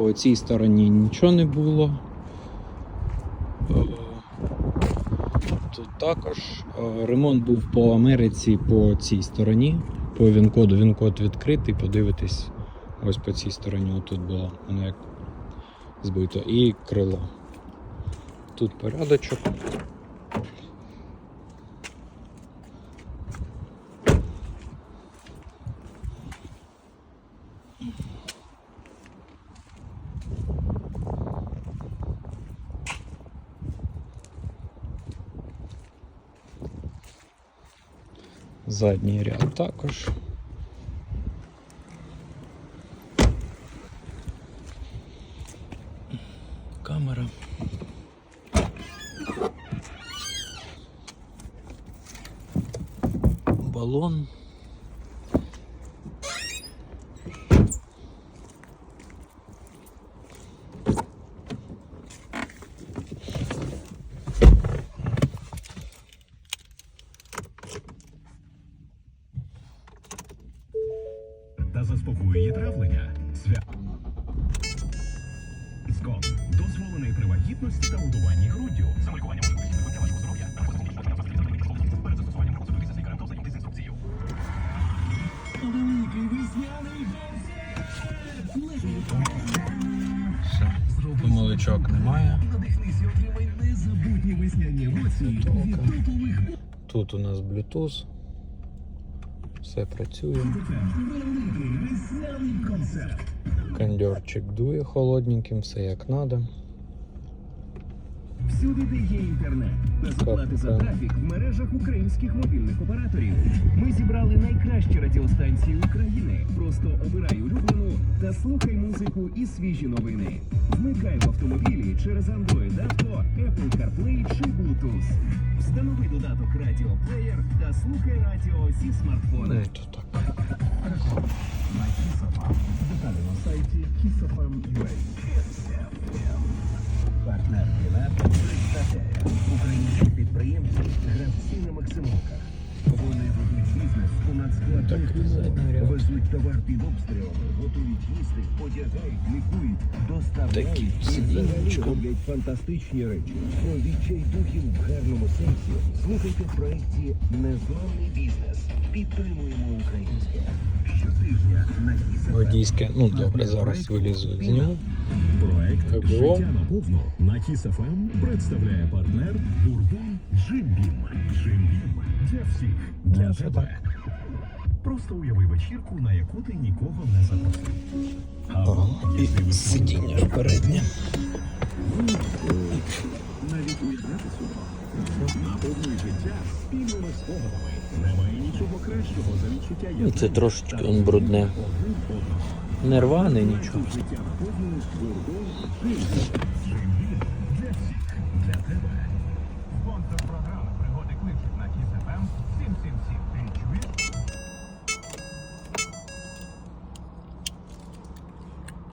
По цій стороні нічого не було. Е, Тут також е, ремонт був по Америці по цій стороні. По він-коду. Він-код відкритий, подивитись ось по цій стороні. Отут було воно як збито. І крило. Тут порядочок. Задній ряд також. Камера. Балон. Скон. Дозволений при вагітності та годуванні груддю. За може бути для вашого здоров'я. Перед застосуванням процедури за лікарем та ознайомтесь з інструкцією. Великий весняний Все. Помилочок немає. Надихнись і отримай незабутні весняні емоції від топових Тут у нас Bluetooth. Все працює. Кондьорчик дує холодненьким, все як треба. Всюди, де є інтернет, та заплати за трафік в мережах українських мобільних операторів. Ми зібрали найкращі радіостанції України. Просто обирай улюблену та слухай музику і свіжі новини. Вмикай в автомобілі через Android Auto, Apple CarPlay чи Bluetooth. Встанови додаток Радіо Плеєр та слухай радіо зі смартфона. Деталі на сайті Кісофам.ua. Партнер Статея. Українські підприємці, гравці на максималках. Вони ведуть бізнес у надскладних умовах. Везуть товар під обстрілами, готують їсти, одягають, лікують, доставляють і взагалі роблять фантастичні речі. Про відчай духів в гарному сенсі. Слухайте в проєкті Незламний бізнес. Підтримуємо українське. Щотижня ти Кісофам. Водійське, ну добре, зараз вилізу з нього. Проект. Життя наповно на Кіс.ФМ представляє партнер Бурбон Джимбім. Джимбім для всіх, для тебе. Просто уяви вечірку, на яку ти нікого не запросив. Ага. І сидіння переднє. Навіть уявляти собі. наповнюй життя спільними спогадами. Немає нічого Ну, це трошечки он брудне. Не рване нічого.